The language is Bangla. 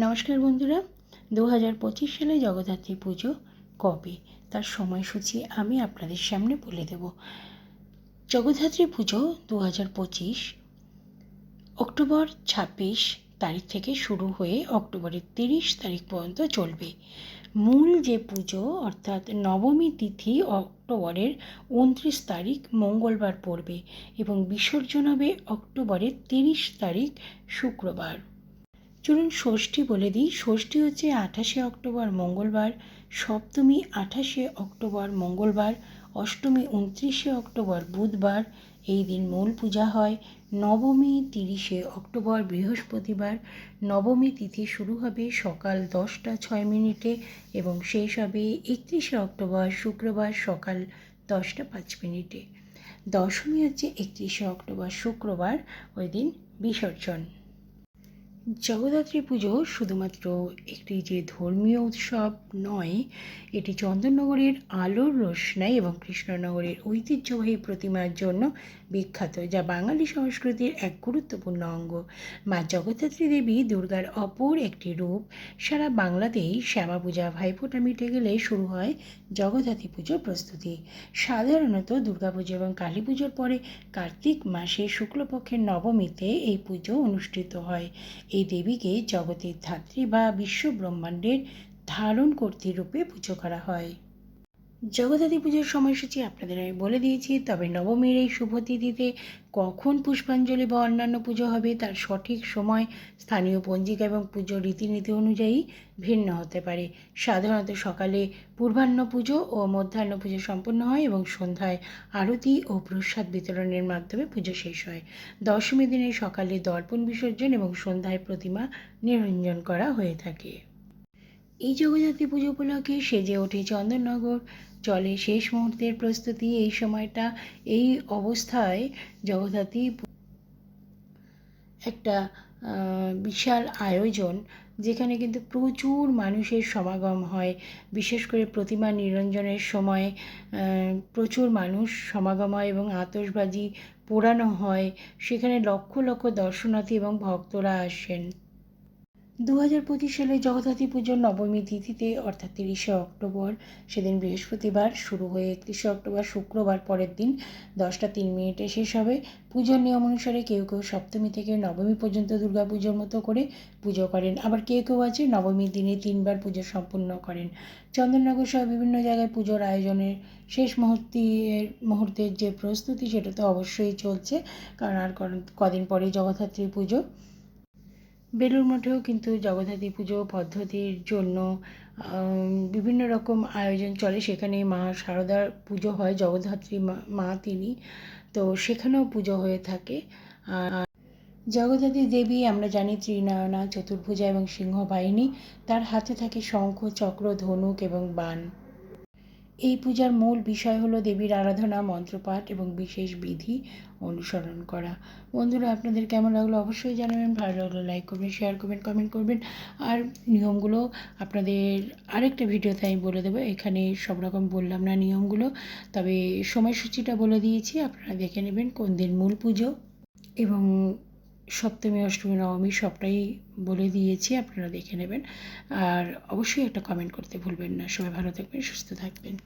নমস্কার বন্ধুরা দু হাজার পঁচিশ সালে জগদ্ধাত্রী পুজো কবে? তার সময়সূচি আমি আপনাদের সামনে বলে দেব। জগদ্ধাত্রী পুজো দু হাজার পঁচিশ অক্টোবর ছাব্বিশ তারিখ থেকে শুরু হয়ে অক্টোবরের তিরিশ তারিখ পর্যন্ত চলবে। মূল যে পুজো, অর্থাৎ নবমী তিথি অক্টোবরের উনত্রিশ তারিখ মঙ্গলবার পড়বে এবং বিসর্জন হবে অক্টোবরের তিরিশ তারিখ শুক্রবার। চলুন ষষ্ঠী বলে দিই। ষষ্ঠী হচ্ছে আঠাশে অক্টোবর মঙ্গলবার, সপ্তমী আঠাশে অক্টোবর মঙ্গলবার, অষ্টমী উনত্রিশে অক্টোবর বুধবার, এই দিন মূল পূজা হয়। নবমী তিরিশে অক্টোবর বৃহস্পতিবার, নবমী তিথি শুরু হবে সকাল দশটা ছয় মিনিটে এবং শেষ হবে একত্রিশে অক্টোবর শুক্রবার সকাল দশটা পাঁচ মিনিটে। দশমী হচ্ছে একত্রিশে অক্টোবর শুক্রবার, ওই দিন বিসর্জন। জগদ্ধাত্রী পুজো শুধুমাত্র একটি যে ধর্মীয় উৎসব নয়, এটি চন্দননগরের আলোর রোশনাই এবং কৃষ্ণনগরের ঐতিহ্যবাহী প্রতিমার জন্য বিখ্যাত, যা বাঙালি সংস্কৃতির এক গুরুত্বপূর্ণ অঙ্গ। মা জগদ্ধাত্রী দেবী দুর্গার অপর একটি রূপ, সারা বাংলাতেই শ্যামা পূজা, ভাইফোঁটা মিটে গেলে শুরু হয় জগদ্ধাত্রী পুজোর প্রস্তুতি। সাধারণত দুর্গাপুজো এবং কালী পুজোর পরে কার্তিক মাসে শুক্লপক্ষের নবমীতে এই পুজো অনুষ্ঠিত হয়। এই দেবীকে জগতের ধাত্রী বা বিশ্ব ব্রহ্মাণ্ডের ধারণ কর্তৃরূপে পুজো করা হয়। জগদ্ধাত্রী পুজোর সময়সূচি আপনাদের আমি বলে দিয়েছি, তবে নবমীর এই শুভ তিথিতে কখন পুষ্পাঞ্জলি বা অন্যান্য পুজো হবে তার সঠিক সময় স্থানীয় পঞ্জিকা এবং পুজোর রীতিনীতি অনুযায়ী ভিন্ন হতে পারে। সাধারণত সকালে পূর্বাহ্ন পুজো ও মধ্যাহ্ন পুজো সম্পন্ন হয় এবং সন্ধ্যায় আরতি ও প্রসাদ বিতরণের মাধ্যমে পুজো শেষ হয়। দশমী দিনে সকালে দর্পণ বিসর্জন এবং সন্ধ্যায় প্রতিমা নিরঞ্জন করা হয়ে থাকে। এই জগদ্ধাত্রী পুজো উপলক্ষে সেজে ওঠে চন্দননগর। চলে শেষ মুহূর্তের প্রস্তুতি এই সময়টা, এই অবস্থায় জগদ্ধাত্রী একটা বিশাল আয়োজন যেখানে কিন্তু প্রচুর মানুষের সমাগম হয়। বিশেষ করে প্রতিমা নিরঞ্জনের সময় প্রচুর মানুষ সমাগম হয় এবং আতসবাজি পোড়ানো হয়। সেখানে লক্ষ লক্ষ দর্শনার্থী এবং ভক্তরা আসেন। দু হাজার পঁচিশ সালে জগদ্ধাত্রী পুজোর নবমী তিথিতে, অর্থাৎ তিরিশে অক্টোবর, সেদিন বৃহস্পতিবার শুরু হয়ে একত্রিশে অক্টোবর শুক্রবার পরের দিন দশটা তিন মিনিটে শেষ হবে। পুজোর নিয়ম অনুসারে কেউ কেউ সপ্তমী থেকে নবমী পর্যন্ত দুর্গা পুজোর মতো করে পুজো করেন। আবার কেউ কেউ আছে নবমীর দিনে তিনবার পুজো সম্পূর্ণ করেন। চন্দননগর সহ বিভিন্ন জায়গায় পুজোর আয়োজনের শেষ মুহূর্তের মুহূর্তের যে প্রস্তুতি, সেটা তো অবশ্যই চলছে। কারণ আর কদিন পরেই জগদ্ধাত্রী পুজো। বেলুর মঠেও কিন্তু জগদ্ধাত্রী পুজো পদ্ধতির জন্য বিভিন্ন রকম আয়োজন চলে। সেখানে মা সারদার পুজো হয় জগদ্ধাত্রী মা তিনি। তো সেখানেও পুজো হয়ে থাকে। আর জগদ্ধাত্রী দেবী, আমরা জানি ত্রিনয়না চতুর্ভুজা এবং সিংহ বাহিনী তার হাতে থাকে শঙ্খ, চক্র, ধনুক এবং বাণ এই পূজার মূল বিষয় হলো দেবীর আরাধনা, মন্ত্রপাঠ এবং বিশেষ বিধি অনুসরণ করা। বন্ধুরা, আপনাদের কেমন লাগল অবশ্যই জানাবেন। ভালো লাগল লাইক করবেন শেয়ার করবেন কমেন্ট করবেন। আর নিয়মগুলো আপনাদের আরেকটা ভিডিওতে আমি বলে দেবো। এখানে সব রকম বললাম না নিয়মগুলো, তবে সময়সূচিটা বলে দিয়েছি। আপনারা দেখে নেবেন কোন দিন মূল পুজো এবং সপ্তমী, অষ্টমী, নবমী সবটাই বলে দিয়েছি, আপনারা দেখে নেবেন। আর অবশ্যই একটা কমেন্ট করতে ভুলবেন না। সবাই ভালো থাকবেন, সুস্থ থাকবেন।